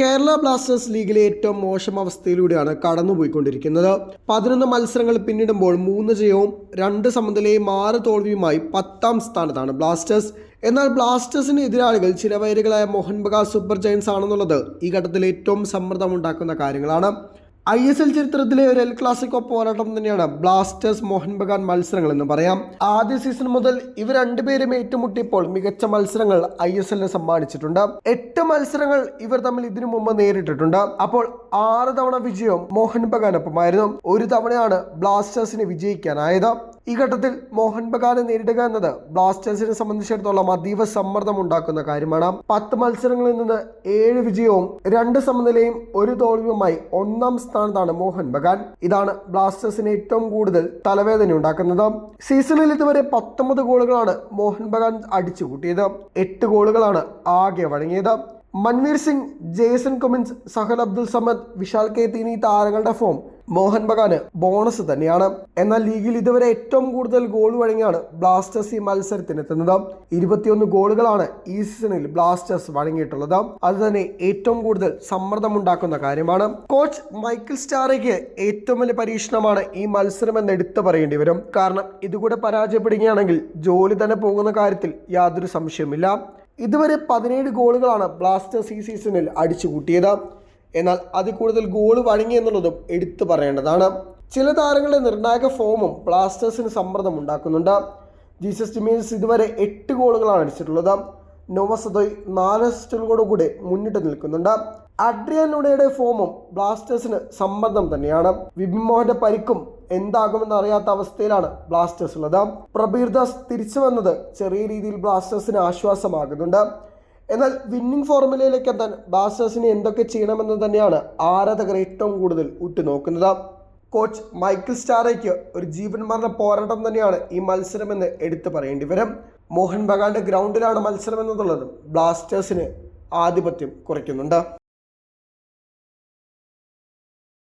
Kerala Blasters ലീഗിലെ ഏറ്റവും മോശം അവസ്ഥയിലൂടെയാണ് കടന്നുപോയിക്കൊണ്ടിരിക്കുന്നത്. പതിനൊന്ന് മത്സരങ്ങൾ പിന്നിടുമ്പോൾ മൂന്ന് ജയവും രണ്ട് സമനിലയും ആറ് തോൽവിയുമായി പത്താം സ്ഥാനത്താണ് ബ്ലാസ്റ്റേഴ്സ്. എന്നാൽ ബ്ലാസ്റ്റേഴ്സിന് എതിരാളികൾ ചില വൈരുകളായ മോഹൻ ബഗാൻ സൂപ്പർ ജയൻസ് ആണെന്നുള്ളത് ഈ ഘട്ടത്തിൽ ഏറ്റവും സമ്മർദ്ദം ഉണ്ടാക്കുന്ന കാര്യങ്ങളാണ്. ഐ എസ് എൽ ചരിത്രത്തിലെ ഒരു എൽ ക്ലാസിക്കോ പോരാട്ടം തന്നെയാണ് ബ്ലാസ്റ്റേഴ്സ് മോഹൻ ബഗാൻ മത്സരങ്ങൾ എന്ന് പറയാം. ആദ്യ സീസൺ മുതൽ ഇവർ രണ്ടുപേരും ഏറ്റുമുട്ടിയപ്പോൾ മികച്ച മത്സരങ്ങൾ ഐ എസ് എല്ലിന് സമ്മാനിച്ചിട്ടുണ്ട്. എട്ട് മത്സരങ്ങൾ ഇവർ തമ്മിൽ ഇതിനു മുമ്പ് നേരിട്ടിട്ടുണ്ട്. അപ്പോൾ ആറ് തവണ വിജയവും മോഹൻ ബഗാനൊപ്പമായിരുന്നു. ഒരു തവണയാണ് ബ്ലാസ്റ്റേഴ്സിന് വിജയിക്കാനായത്. ഈ ഘട്ടത്തിൽ മോഹൻ ബഗാനെ നേരിടുക എന്നത് ബ്ലാസ്റ്റേഴ്സിനെ സംബന്ധിച്ചിടത്തോളം അതീവ സമ്മർദ്ദം ഉണ്ടാക്കുന്ന കാര്യമാണ്. പത്ത് മത്സരങ്ങളിൽ നിന്ന് ഏഴ് വിജയവും രണ്ട് സമനിലയും ഒരു തോൽവിയുമായി ഒന്നാം സ്ഥാനത്താണ് മോഹൻ ബഗാൻ. ഇതാണ് ബ്ലാസ്റ്റേഴ്സിന് ഏറ്റവും കൂടുതൽ തലവേദന ഉണ്ടാക്കുന്നത്. സീസണിൽ ഇതുവരെ പത്തൊമ്പത് ഗോളുകളാണ് മോഹൻ ബഗാൻ അടിച്ചു കൂട്ടിയത് എട്ട് ഗോളുകളാണ് ആകെ വഴങ്ങിയത്. Manvir Singh Jason Cummings Sahal Abdul Samad Vishal K എന്നീ താരങ്ങളുടെ ഫോം മോഹൻ ബഗാന് ബോണസ് തന്നെയാണ്. എന്നാൽ ലീഗിൽ ഇതുവരെ ഏറ്റവും കൂടുതൽ ഗോൾ വഴങ്ങിയാണ് ബ്ലാസ്റ്റേഴ്സ് ഈ മത്സരത്തിനെത്തുന്നത് ഇരുപത്തിയൊന്ന് ഗോളുകളാണ് ഈ സീസണിൽ ബ്ലാസ്റ്റേഴ്സ് വഴങ്ങിയിട്ടുള്ളത്. അത് തന്നെ ഏറ്റവും കൂടുതൽ സമ്മർദ്ദമുണ്ടാക്കുന്ന കാര്യമാണ്. കോച്ച് മൈക്കിൾ സ്റ്റാറയ്ക്ക് ഏറ്റവും വലിയ പരീക്ഷണമാണ് ഈ മത്സരം എന്ന് എടുത്തു പറയേണ്ടി വരും. കാരണം ഇതുകൂടെ പരാജയപ്പെടുകയാണെങ്കിൽ ജോലി തന്നെ പോകുന്ന കാര്യത്തിൽ യാതൊരു സംശയവുമില്ല. ഇതുവരെ പതിനേഴ് ഗോളുകളാണ് ബ്ലാസ്റ്റേഴ്സ് ഈ സീസണിൽ അടിച്ചു കൂട്ടിയത് എന്നാൽ അതിൽ കൂടുതൽ ഗോൾ വഴങ്ങി എന്നുള്ളതും എടുത്തു പറയേണ്ടതാണ്. ചില താരങ്ങളുടെ നിർണായക ഫോമും ബ്ലാസ്റ്റേഴ്സിന് സമ്മർദ്ദം ഉണ്ടാക്കുന്നുണ്ട്. ജീസസ് ടിമീൻസ് ഇതുവരെ എട്ട് ഗോളുകളാണ് അടിച്ചിട്ടുള്ളത്. നോവസദോയ് നാല് അസിസ്റ്റുകളോട് കൂടെ മുന്നിട്ട് നിൽക്കുന്നുണ്ട്. അഡ്രിയൻ ലുണയുടെ ഫോമും ബ്ലാസ്റ്റേഴ്സിന് സമ്മർദ്ദം തന്നെയാണ്. വിപിൻ മോഹന്റെ പരിക്കും എന്താകുമെന്ന് അറിയാത്ത അവസ്ഥയിലാണ് ബ്ലാസ്റ്റേഴ്സ് ഉള്ളത്. പ്രബീർ ദാസ് തിരിച്ചു വന്നത് ചെറിയ രീതിയിൽ ബ്ലാസ്റ്റേഴ്സിന് ആശ്വാസമാകുന്നുണ്ട്. എന്നാൽ വിന്നിംഗ് ഫോർമുലയിലേക്ക് എത്താൻ ബ്ലാസ്റ്റേഴ്സിന് എന്തൊക്കെ ചെയ്യണമെന്ന് തന്നെയാണ് ആരാധകർ ഏറ്റവും കൂടുതൽ ഉറ്റുനോക്കുന്നത്. കോച്ച് മൈക്കിൾ സ്റ്റാറയ്ക്ക് ഒരു ജീവൻ മരണ പോരാട്ടം തന്നെയാണ് ഈ മത്സരമെന്ന് എടുത്തു പറയേണ്ടി വരും. മോഹൻ ബഗാന്റെ ഗ്രൗണ്ടിലാണ് മത്സരം എന്നതുള്ളതും ബ്ലാസ്റ്റേഴ്സിന് ആധിപത്യം കുറയ്ക്കുന്നുണ്ട്.